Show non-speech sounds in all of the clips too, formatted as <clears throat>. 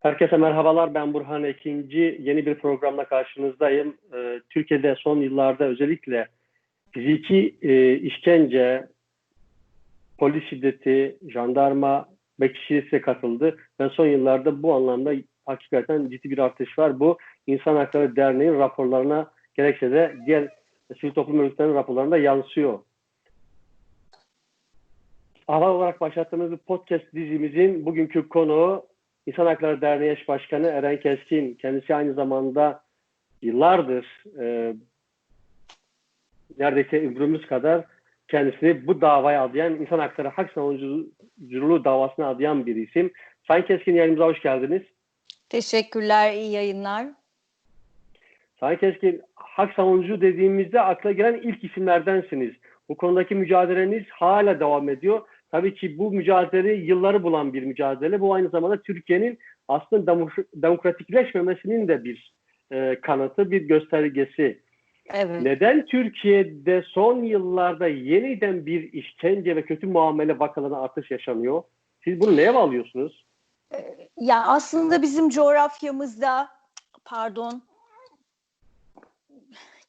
Herkese merhabalar. Ben Burhan Ekinci. Yeni bir programla karşınızdayım. Ee, Türkiye'de son yıllarda özellikle fiziki e, işkence, polis şiddeti, jandarma bekçisi katıldı. Ve son yıllarda bu anlamda hakikaten ciddi bir artış var. Bu İnsan Hakları Derneği'nin raporlarına gerekse de diğer sivil toplum örgütlerinin raporlarında yansıyor. Hava olarak başlattığımız podcast dizimizin bugünkü konuğu İnsan Hakları Derneği Eş Başkanı Eren Keskin. Kendisi aynı zamanda yıllardır e, neredeyse ömrümüz kadar kendisini bu davaya adayan, insan hakları hak savunuculuğu davasına adayan bir isim. Sayın Keskin yayınımıza hoş geldiniz. Teşekkürler, iyi yayınlar. Sayın Keskin, hak savunucu dediğimizde akla gelen ilk isimlerdensiniz. Bu konudaki mücadeleniz hala devam ediyor. Tabii ki bu mücadele yılları bulan bir mücadele. Bu aynı zamanda Türkiye'nin aslında demokratikleşmemesinin de bir e, kanıtı, bir göstergesi. Evet. Neden Türkiye'de son yıllarda yeniden bir işkence ve kötü muamele vakalarına artış yaşanıyor? Siz bunu neye bağlıyorsunuz? Ya aslında bizim coğrafyamızda, pardon,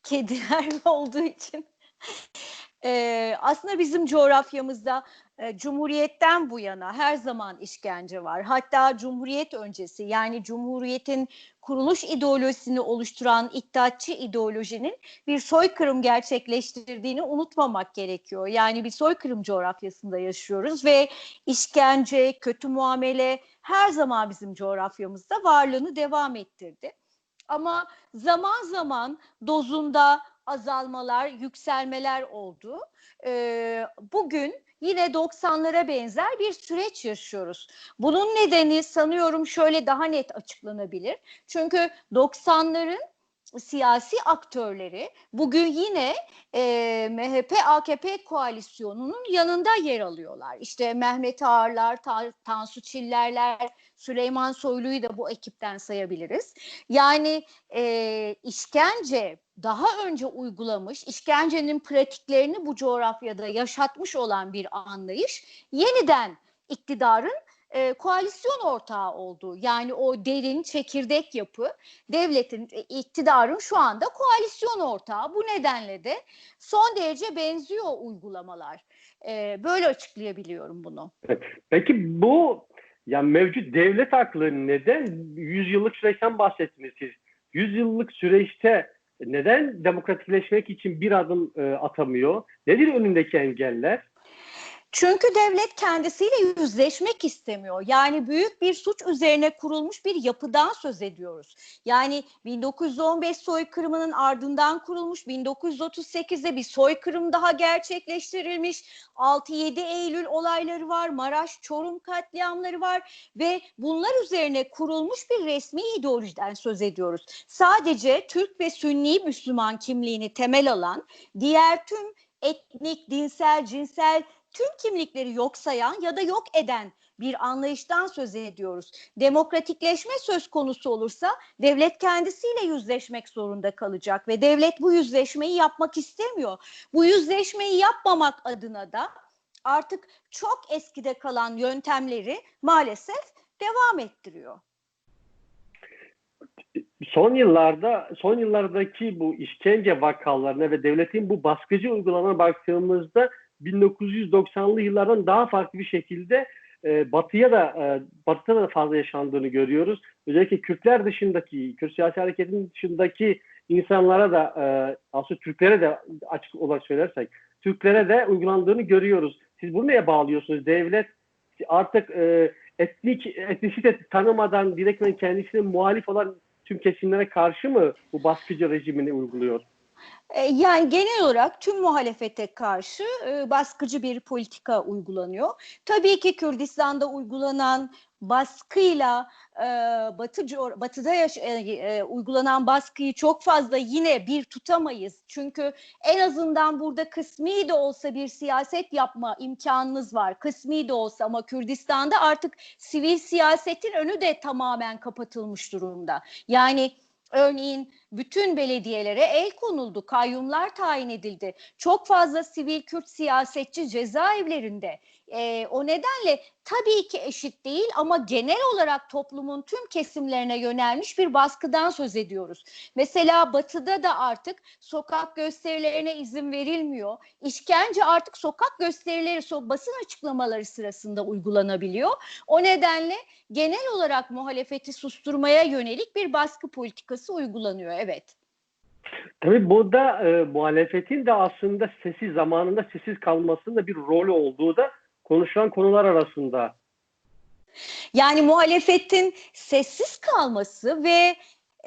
kediler <laughs> olduğu için ee, aslında bizim coğrafyamızda e, Cumhuriyet'ten bu yana her zaman işkence var. Hatta Cumhuriyet öncesi yani Cumhuriyet'in kuruluş ideolojisini oluşturan iddiatçı ideolojinin bir soykırım gerçekleştirdiğini unutmamak gerekiyor. Yani bir soykırım coğrafyasında yaşıyoruz ve işkence, kötü muamele her zaman bizim coğrafyamızda varlığını devam ettirdi. Ama zaman zaman dozunda azalmalar, yükselmeler oldu. Ee, bugün yine 90'lara benzer bir süreç yaşıyoruz. Bunun nedeni sanıyorum şöyle daha net açıklanabilir. Çünkü 90'ların siyasi aktörleri bugün yine e, MHP-AKP koalisyonunun yanında yer alıyorlar. İşte Mehmet Ağarlar, Ta Tansu Çillerler, Süleyman Soylu'yu da bu ekipten sayabiliriz. Yani e, işkence daha önce uygulamış, işkencenin pratiklerini bu coğrafyada yaşatmış olan bir anlayış yeniden iktidarın e, koalisyon ortağı oldu. Yani o derin çekirdek yapı devletin, e, iktidarın şu anda koalisyon ortağı. Bu nedenle de son derece benziyor uygulamalar. E, böyle açıklayabiliyorum bunu. Peki bu ya mevcut devlet aklı neden 100 yıllık süreçten bahsettiniz siz? 100 yıllık süreçte neden demokratikleşmek için bir adım e, atamıyor? Nedir önündeki engeller? Çünkü devlet kendisiyle yüzleşmek istemiyor. Yani büyük bir suç üzerine kurulmuş bir yapıdan söz ediyoruz. Yani 1915 soykırımının ardından kurulmuş, 1938'de bir soykırım daha gerçekleştirilmiş, 6-7 Eylül olayları var, Maraş, Çorum katliamları var ve bunlar üzerine kurulmuş bir resmi ideolojiden söz ediyoruz. Sadece Türk ve Sünni Müslüman kimliğini temel alan diğer tüm etnik, dinsel, cinsel tüm kimlikleri yok sayan ya da yok eden bir anlayıştan söz ediyoruz. Demokratikleşme söz konusu olursa devlet kendisiyle yüzleşmek zorunda kalacak ve devlet bu yüzleşmeyi yapmak istemiyor. Bu yüzleşmeyi yapmamak adına da artık çok eskide kalan yöntemleri maalesef devam ettiriyor. Son yıllarda, son yıllardaki bu işkence vakalarına ve devletin bu baskıcı uygulamalarına baktığımızda 1990'lı yıllardan daha farklı bir şekilde e, batıya da e, batıda da fazla yaşandığını görüyoruz. Özellikle Kürtler dışındaki, Kürt siyasi hareketin dışındaki insanlara da e, aslında Türklere de açık olarak söylersek Türklere de uygulandığını görüyoruz. Siz bunu neye bağlıyorsunuz? Devlet artık e, etnik etnisite tanımadan direktmen kendisine muhalif olan tüm kesimlere karşı mı bu baskıcı rejimini uyguluyor? E, yani genel olarak tüm muhalefete karşı e, baskıcı bir politika uygulanıyor. Tabii ki Kürdistan'da uygulanan baskıyla e, Batı Batı'da yaş, uygulanan baskıyı çok fazla yine bir tutamayız. Çünkü en azından burada kısmi de olsa bir siyaset yapma imkanınız var. Kısmi de olsa ama Kürdistan'da artık sivil siyasetin önü de tamamen kapatılmış durumda. Yani Örneğin bütün belediyelere el konuldu, kayyumlar tayin edildi. Çok fazla sivil Kürt siyasetçi cezaevlerinde. E, o nedenle tabii ki eşit değil ama genel olarak toplumun tüm kesimlerine yönelmiş bir baskıdan söz ediyoruz. Mesela batıda da artık sokak gösterilerine izin verilmiyor. İşkence artık sokak gösterileri, so basın açıklamaları sırasında uygulanabiliyor. O nedenle genel olarak muhalefeti susturmaya yönelik bir baskı politikası uygulanıyor. Evet. Tabii burada e, muhalefetin de aslında sesi zamanında sessiz kalmasında bir rolü olduğu da konuşulan konular arasında. Yani muhalefetin sessiz kalması ve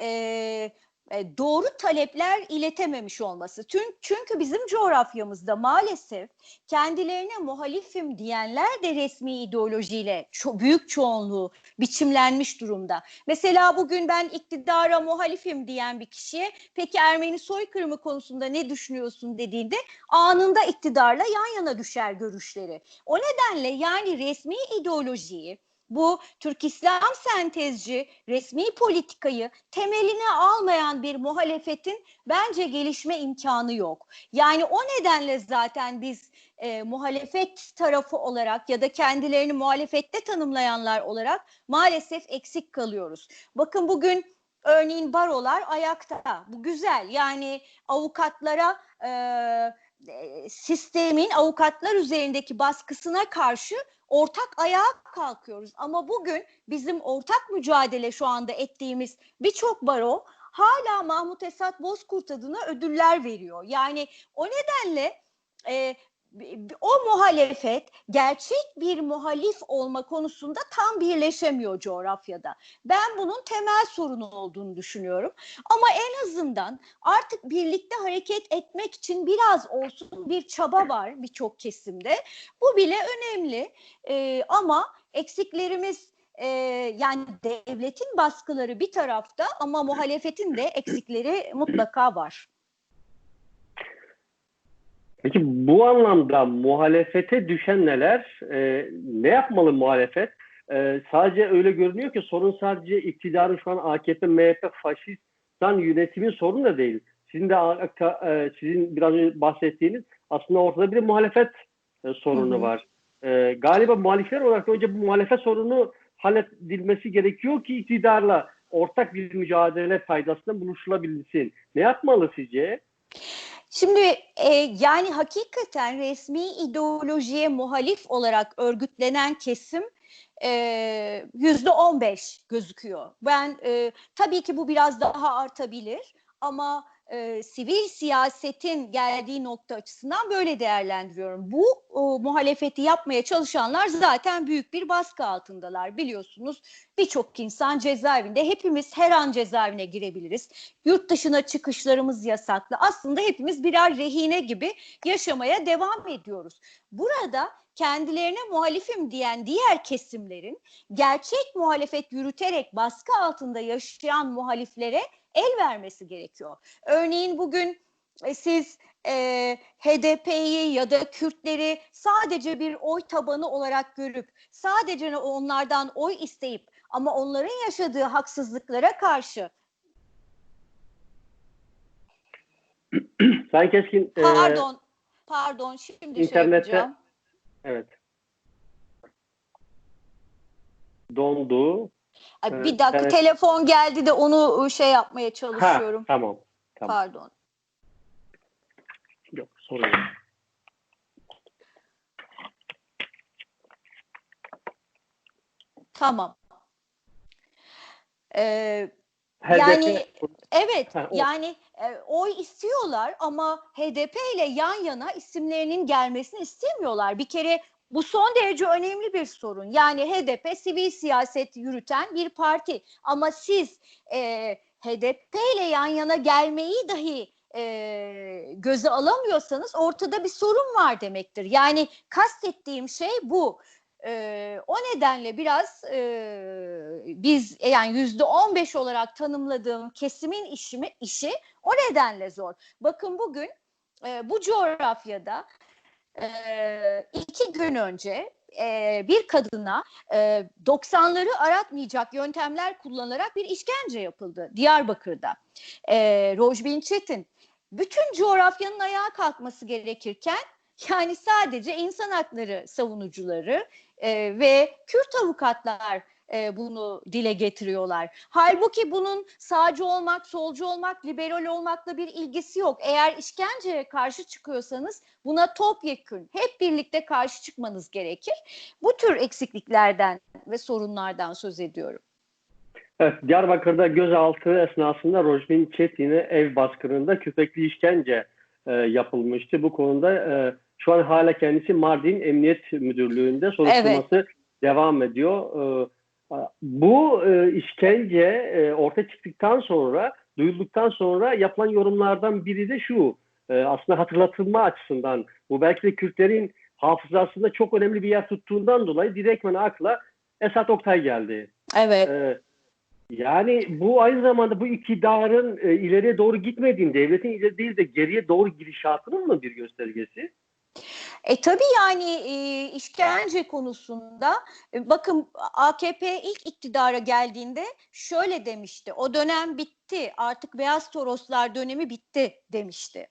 e, e, doğru talepler iletememiş olması. Çünkü bizim coğrafyamızda maalesef kendilerine muhalifim diyenler de resmi ideolojiyle büyük çoğunluğu biçimlenmiş durumda. Mesela bugün ben iktidara muhalifim diyen bir kişiye peki Ermeni soykırımı konusunda ne düşünüyorsun dediğinde anında iktidarla yan yana düşer görüşleri. O nedenle yani resmi ideolojiyi bu Türk İslam sentezci resmi politikayı temeline almayan bir muhalefetin bence gelişme imkanı yok. Yani o nedenle zaten biz e, muhalefet tarafı olarak ya da kendilerini muhalefette tanımlayanlar olarak maalesef eksik kalıyoruz. Bakın bugün örneğin barolar ayakta. Bu güzel. Yani avukatlara e, sistemin avukatlar üzerindeki baskısına karşı ortak ayağa kalkıyoruz. Ama bugün bizim ortak mücadele şu anda ettiğimiz birçok baro hala Mahmut Esat Bozkurt adına ödüller veriyor. Yani o nedenle e, o muhalefet gerçek bir muhalif olma konusunda tam birleşemiyor coğrafyada. Ben bunun temel sorunu olduğunu düşünüyorum. Ama en azından artık birlikte hareket etmek için biraz olsun bir çaba var birçok kesimde. Bu bile önemli ee, ama eksiklerimiz e, yani devletin baskıları bir tarafta ama muhalefetin de eksikleri mutlaka var. Peki bu anlamda muhalefete düşen neler? E, ne yapmalı muhalefet? E, sadece öyle görünüyor ki sorun sadece iktidarın şu an AKP, MHP, faşistan yönetimin sorunu da değil. Sizin de e, sizin biraz önce bahsettiğiniz aslında ortada bir muhalefet e, sorunu hı hı. var. E, galiba muhalifler olarak önce bu muhalefet sorunu halledilmesi gerekiyor ki iktidarla ortak bir mücadele faydasında buluşulabilsin. Ne yapmalı sizce? Şimdi e, yani hakikaten resmi ideolojiye muhalif olarak örgütlenen kesim e, yüzde on beş gözüküyor. Ben e, tabii ki bu biraz daha artabilir ama e, sivil siyasetin geldiği nokta açısından böyle değerlendiriyorum. Bu o, muhalefeti yapmaya çalışanlar zaten büyük bir baskı altındalar biliyorsunuz. Birçok insan cezaevinde hepimiz her an cezaevine girebiliriz. Yurt dışına çıkışlarımız yasaklı. Aslında hepimiz birer rehine gibi yaşamaya devam ediyoruz. Burada kendilerine muhalifim diyen diğer kesimlerin gerçek muhalefet yürüterek baskı altında yaşayan muhaliflere el vermesi gerekiyor. Örneğin bugün e, siz e, HDP'yi ya da Kürtleri sadece bir oy tabanı olarak görüp sadece onlardan oy isteyip ama onların yaşadığı haksızlıklara karşı <clears throat> Sen keskin pardon e, pardon şimdi şey internette, şey yapacağım. Evet. Dondu. Ay, bir dakika evet. telefon geldi de onu ıı, şey yapmaya çalışıyorum. Ha, tamam. tamam. Pardon. Yok sorun yok. Tamam. Ee, yani evet ha, yani e, oy istiyorlar ama HDP ile yan yana isimlerinin gelmesini istemiyorlar. Bir kere bu son derece önemli bir sorun. Yani HDP sivil siyaset yürüten bir parti ama siz e, HDP ile yan yana gelmeyi dahi e, göze alamıyorsanız ortada bir sorun var demektir. Yani kastettiğim şey bu. E, o nedenle biraz e, biz yani yüzde on beş olarak tanımladığım kesimin işimi, işi o nedenle zor. Bakın bugün e, bu coğrafyada e, iki gün önce e, bir kadına e, 90'ları aratmayacak yöntemler kullanarak bir işkence yapıldı Diyarbakır'da. E, Rojbin Çetin bütün coğrafyanın ayağa kalkması gerekirken Yani sadece insan hakları savunucuları e, ve Kürt avukatlar e, bunu dile getiriyorlar. Halbuki bunun sağcı olmak, solcu olmak, liberal olmakla bir ilgisi yok. Eğer işkenceye karşı çıkıyorsanız buna topyekün hep birlikte karşı çıkmanız gerekir. Bu tür eksikliklerden ve sorunlardan söz ediyorum. Evet, Diyarbakır'da gözaltı esnasında Rojmin Çetin'e ev baskınında köpekli işkence e, yapılmıştı. Bu konuda e, şu an hala kendisi Mardin Emniyet Müdürlüğü'nde soruşturması evet. devam ediyor. E, bu e, işkence e, ortaya çıktıktan sonra, duyulduktan sonra yapılan yorumlardan biri de şu. E, aslında hatırlatılma açısından bu belki de Kürtlerin hafızasında çok önemli bir yer tuttuğundan dolayı direktmen akla Esat Oktay geldi. Evet. E, yani bu aynı zamanda bu iktidarın e, ileriye doğru gitmediğini, devletin ileri değil de geriye doğru gidişatının mı bir göstergesi? E tabii yani e, işkence konusunda e, bakın AKP ilk iktidara geldiğinde şöyle demişti. O dönem bitti artık Beyaz Toroslar dönemi bitti demişti.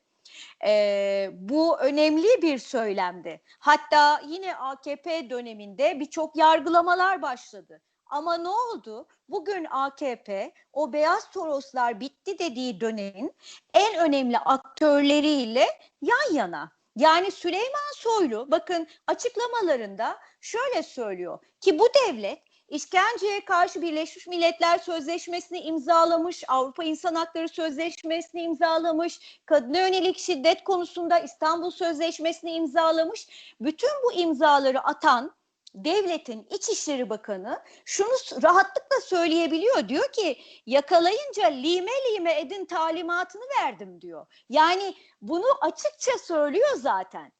E, bu önemli bir söylemdi. Hatta yine AKP döneminde birçok yargılamalar başladı. Ama ne oldu? Bugün AKP o beyaz toroslar bitti dediği dönemin en önemli aktörleriyle yan yana. Yani Süleyman Soylu bakın açıklamalarında şöyle söylüyor ki bu devlet işkenceye karşı Birleşmiş Milletler Sözleşmesi'ni imzalamış, Avrupa İnsan Hakları Sözleşmesi'ni imzalamış, kadına yönelik şiddet konusunda İstanbul Sözleşmesi'ni imzalamış. Bütün bu imzaları atan devletin İçişleri Bakanı şunu rahatlıkla söyleyebiliyor. Diyor ki yakalayınca lime lime edin talimatını verdim diyor. Yani bunu açıkça söylüyor zaten.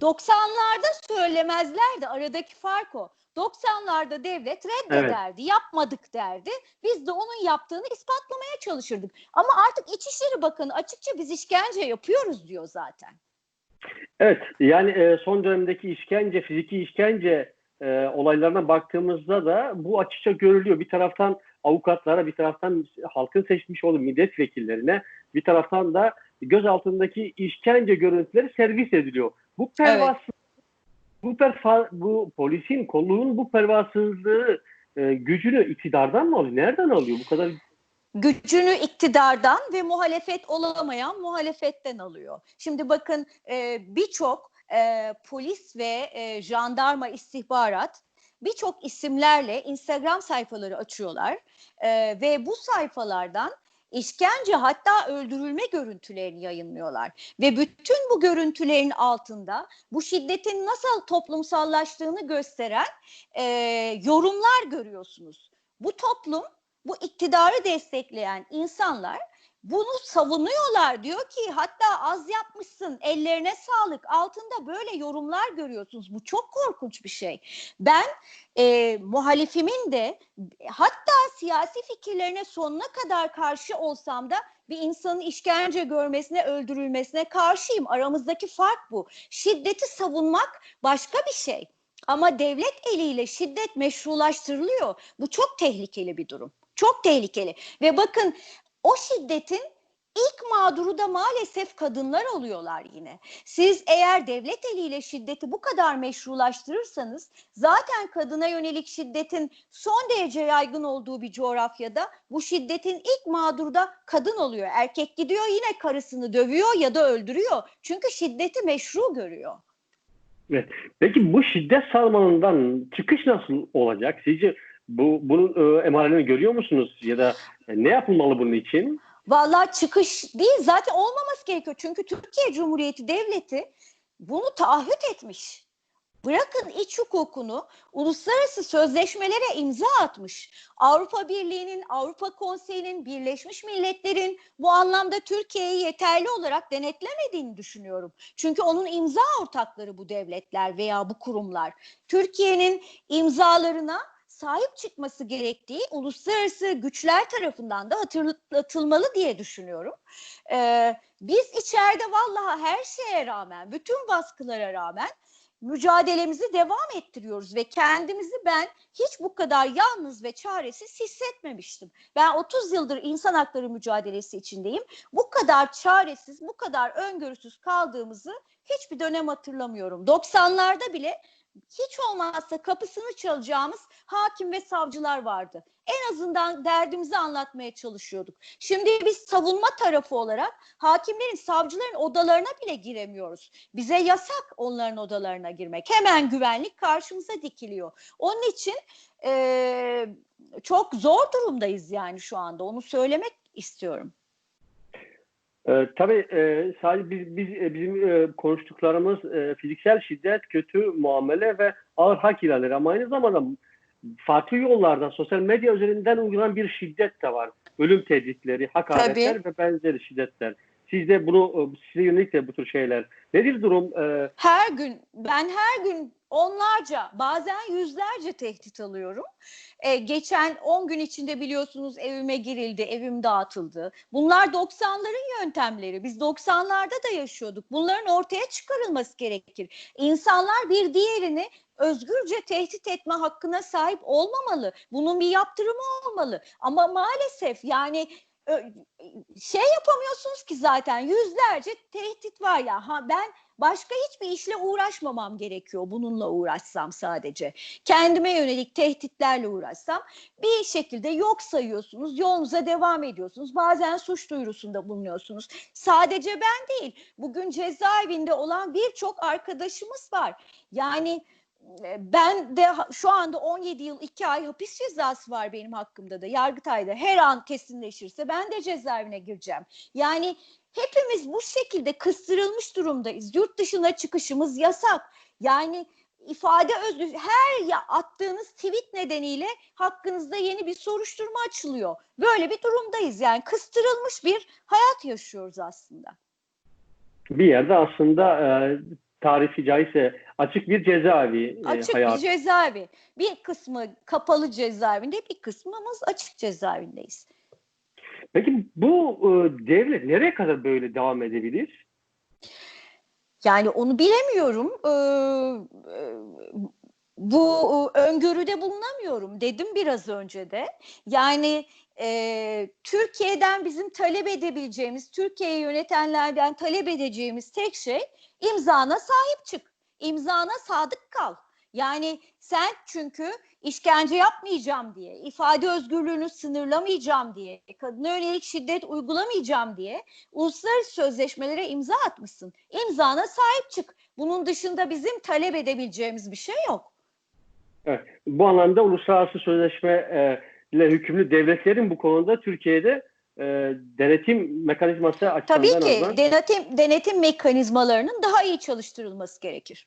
90'larda söylemezlerdi aradaki fark o. 90'larda devlet reddederdi, evet. yapmadık derdi. Biz de onun yaptığını ispatlamaya çalışırdık. Ama artık İçişleri Bakanı açıkça biz işkence yapıyoruz diyor zaten. Evet, yani son dönemdeki işkence, fiziki işkence e, olaylarına baktığımızda da bu açıkça görülüyor. Bir taraftan avukatlara, bir taraftan halkın seçmiş olduğu milletvekillerine, bir taraftan da göz altındaki işkence görüntüleri servis ediliyor. Bu pervasız, evet. bu, perfa, bu polisin, kolluğun bu pervasızlığı e, gücünü iktidardan mı alıyor? Nereden alıyor? Bu kadar gücünü iktidardan ve muhalefet olamayan muhalefetten alıyor. Şimdi bakın e, birçok e, polis ve e, jandarma istihbarat birçok isimlerle Instagram sayfaları açıyorlar e, ve bu sayfalardan işkence hatta öldürülme görüntülerini yayınlıyorlar. Ve bütün bu görüntülerin altında bu şiddetin nasıl toplumsallaştığını gösteren e, yorumlar görüyorsunuz. Bu toplum, bu iktidarı destekleyen insanlar bunu savunuyorlar. Diyor ki hatta az yapmışsın ellerine sağlık altında böyle yorumlar görüyorsunuz. Bu çok korkunç bir şey. Ben e, muhalifimin de hatta siyasi fikirlerine sonuna kadar karşı olsam da bir insanın işkence görmesine, öldürülmesine karşıyım. Aramızdaki fark bu. Şiddeti savunmak başka bir şey. Ama devlet eliyle şiddet meşrulaştırılıyor. Bu çok tehlikeli bir durum. Çok tehlikeli. Ve bakın o şiddetin ilk mağduru da maalesef kadınlar oluyorlar yine. Siz eğer devlet eliyle şiddeti bu kadar meşrulaştırırsanız zaten kadına yönelik şiddetin son derece yaygın olduğu bir coğrafyada bu şiddetin ilk mağduru da kadın oluyor. Erkek gidiyor yine karısını dövüyor ya da öldürüyor. Çünkü şiddeti meşru görüyor. Evet. Peki bu şiddet sarmalından çıkış nasıl olacak? Sizce bu bunun e, emarelerini görüyor musunuz ya da ne yapılmalı bunun için? Vallahi çıkış değil zaten olmaması gerekiyor. Çünkü Türkiye Cumhuriyeti Devleti bunu taahhüt etmiş. Bırakın iç hukukunu uluslararası sözleşmelere imza atmış. Avrupa Birliği'nin, Avrupa Konseyi'nin, Birleşmiş Milletler'in bu anlamda Türkiye'yi yeterli olarak denetlemediğini düşünüyorum. Çünkü onun imza ortakları bu devletler veya bu kurumlar. Türkiye'nin imzalarına sahip çıkması gerektiği uluslararası güçler tarafından da hatırlatılmalı diye düşünüyorum. Ee, biz içeride vallahi her şeye rağmen, bütün baskılara rağmen mücadelemizi devam ettiriyoruz ve kendimizi ben hiç bu kadar yalnız ve çaresiz hissetmemiştim. Ben 30 yıldır insan hakları mücadelesi içindeyim. Bu kadar çaresiz, bu kadar öngörüsüz kaldığımızı hiçbir dönem hatırlamıyorum. 90'larda bile hiç olmazsa kapısını çalacağımız hakim ve savcılar vardı. En azından derdimizi anlatmaya çalışıyorduk. Şimdi biz savunma tarafı olarak hakimlerin, savcıların odalarına bile giremiyoruz. Bize yasak onların odalarına girmek. Hemen güvenlik karşımıza dikiliyor. Onun için e, çok zor durumdayız yani şu anda. Onu söylemek istiyorum. Ee, tabii e, sadece biz, biz e, bizim e, konuştuklarımız e, fiziksel şiddet, kötü muamele ve ağır hak ihlalleri ama aynı zamanda farklı yollardan sosyal medya üzerinden uygulanan bir şiddet de var. Ölüm tehditleri, hakaretler Tabii. ve benzeri şiddetler. Sizde bunu e, size yönelik de bu tür şeyler. Nedir durum? Ee, Her gün ben her gün onlarca bazen yüzlerce tehdit alıyorum. Ee, geçen 10 gün içinde biliyorsunuz evime girildi, evim dağıtıldı. Bunlar 90'ların yöntemleri. Biz 90'larda da yaşıyorduk. Bunların ortaya çıkarılması gerekir. İnsanlar bir diğerini özgürce tehdit etme hakkına sahip olmamalı. Bunun bir yaptırımı olmalı. Ama maalesef yani şey yapamıyorsunuz ki zaten yüzlerce tehdit var ya. Ha ben başka hiçbir işle uğraşmamam gerekiyor bununla uğraşsam sadece. Kendime yönelik tehditlerle uğraşsam bir şekilde yok sayıyorsunuz, yolunuza devam ediyorsunuz. Bazen suç duyurusunda bulunuyorsunuz. Sadece ben değil, bugün cezaevinde olan birçok arkadaşımız var. Yani ben de şu anda 17 yıl 2 ay hapis cezası var benim hakkımda da Yargıtay'da her an kesinleşirse ben de cezaevine gireceğim. Yani hepimiz bu şekilde kıstırılmış durumdayız. Yurt dışına çıkışımız yasak. Yani ifade özgür her ya attığınız tweet nedeniyle hakkınızda yeni bir soruşturma açılıyor. Böyle bir durumdayız yani kıstırılmış bir hayat yaşıyoruz aslında. bir yerde aslında e, tarifi caizse açık bir cezaevi e, Açık hayatı. bir cezaevi. Bir kısmı kapalı cezaevinde, bir kısmımız açık cezaevindeyiz. Peki bu e, devlet nereye kadar böyle devam edebilir? Yani onu bilemiyorum. Ee, e, bu e, öngörüde bulunamıyorum dedim biraz önce de. Yani e, Türkiye'den bizim talep edebileceğimiz, Türkiye'yi yönetenlerden talep edeceğimiz tek şey imzana sahip çık. İmzana sadık kal. Yani sen çünkü işkence yapmayacağım diye, ifade özgürlüğünü sınırlamayacağım diye, kadına yönelik şiddet uygulamayacağım diye uluslararası sözleşmelere imza atmışsın. İmzana sahip çık. Bunun dışında bizim talep edebileceğimiz bir şey yok. Bu anlamda uluslararası sözleşme e, ile hükümlü devletlerin bu konuda Türkiye'de e, denetim mekanizması açısından Tabii ki azından denetim denetim mekanizmalarının daha iyi çalıştırılması gerekir.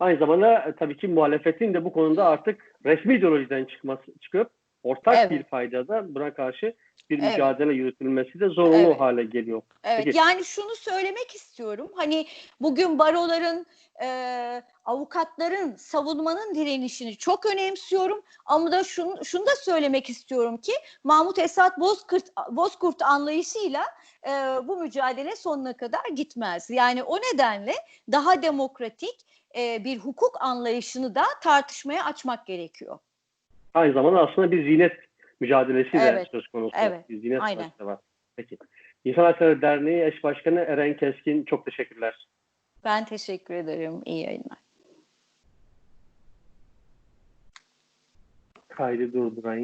aynı zamanda e, tabii ki muhalefetin de bu konuda artık resmi ideolojiden çıkması çıkıp ortak Evet. bir faydada buna karşı bir Evet. mücadele yürütülmesi de zorunlu Evet. hale geliyor. Evet, Peki. yani şunu söylemek istiyorum. Hani bugün baroların, e, avukatların, savunmanın direnişini çok önemsiyorum. Ama da şunu, şunu da söylemek istiyorum ki Mahmut Esat Bozkurt, Bozkurt anlayışıyla e, bu mücadele sonuna kadar gitmez. Yani o nedenle daha demokratik e, bir hukuk anlayışını da tartışmaya açmak gerekiyor. Aynı zamanda aslında bir zinet mücadelesi de Evet. söz konusu. Evet. Bir zinet Aynen. var. Peki. İnsan Hakları Derneği eş başkanı Eren Keskin çok teşekkürler. Ben teşekkür ederim. İyi yayınlar. Kaydı durdurayım.